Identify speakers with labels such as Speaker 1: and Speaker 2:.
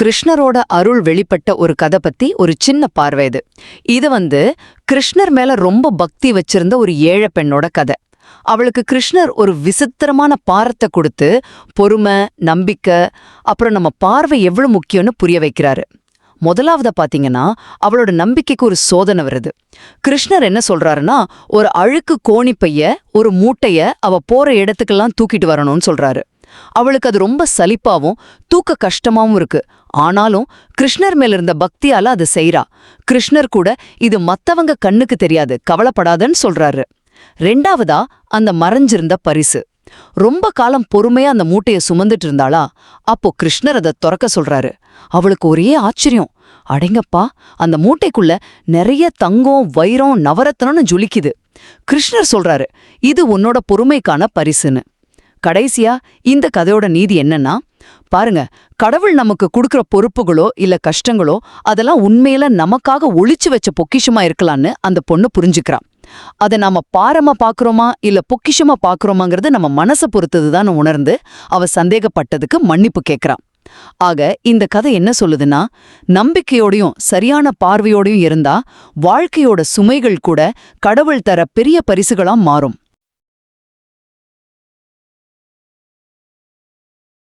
Speaker 1: கிருஷ்ணரோட அருள் வெளிப்பட்ட ஒரு கதை பத்தி ஒரு சின்ன பார்வை இது. இது வந்து கிருஷ்ணர் மேல ரொம்ப பக்தி வச்சிருந்த ஒரு ஏழை பெண்ணோட கதை. அவளுக்கு கிருஷ்ணர் ஒரு விசித்திரமான பாரத்தை கொடுத்து பொறுமை நம்பிக்கை அப்புறம் நம்ம பார்வை எவ்வளவு முக்கியம்னு புரிய வைக்கிறாரு. முதலாவதா பாத்தீங்கன்னா அவளோட நம்பிக்கைக்கு ஒரு சோதனை வருது. கிருஷ்ணர் என்ன சொல்றாருன்னா ஒரு அழுக்கு கோணிப்பைய ஒரு மூட்டைய அவ போற இடத்துக்கெல்லாம் தூக்கிட்டு வரணும்னு சொல்றாரு. அவளுக்கு அது ரொம்ப சலிப்பாவும் தூக்க கஷ்டமாவும் இருக்கு. ஆனாலும் கிருஷ்ணர் மேல இருந்த பக்தியால அது செய்றா. கிருஷ்ணர் கூட இது மத்தவங்க கண்ணுக்கு தெரியாது கவலைப்படாதன்னு சொல்றாரு. ரெண்டாவதா அந்த மறைஞ்சிருந்த பரிசு. ரொம்ப காலம் பொறுமையா அந்த மூட்டைய சுமந்துட்டு இருந்தாளா? அப்போ கிருஷ்ணர் அதை துறக்க சொல்றாரு. அவளுக்கு ஒரே ஆச்சரியம். அடைங்கப்பா அந்த மூட்டைக்குள்ள நிறைய தங்கம் வைரம் நவரத்னம்னு ஜொலிக்குது. கிருஷ்ணர் சொல்றாரு இது உன்னோட பொறுமைக்கான பரிசுன்னு. கடைசியா இந்த கதையோட நீதி என்னன்னா பாருங்க கடவுள் நமக்கு கொடுக்கிற பொறுப்புகளோ இல்ல கஷ்டங்களோ அதெல்லாம் உண்மையில நமக்காக ஒழிச்சு வச்ச பொக்கிஷமா இருக்கலாம்னு அந்த பொண்ணு புரிஞ்சுக்கிறான் அதை நாம பாரமா பாக்குறோமா இல்ல பொக்கிஷமா பாக்குறோமாங்கிறது நம்ம மனசை பொறுத்ததுதான் உணர்ந்து அவ சந்தேகப்பட்டதுக்கு மன்னிப்பு கேக்குறான் ஆக இந்த கதை என்ன சொல்லுதுன்னா நம்பிக்கையோடையும் சரியான பார்வையோடையும் இருந்தா வாழ்க்கையோட சுமைகள் கூட கடவுள் தர பெரிய பரிசுகளா மாறும்.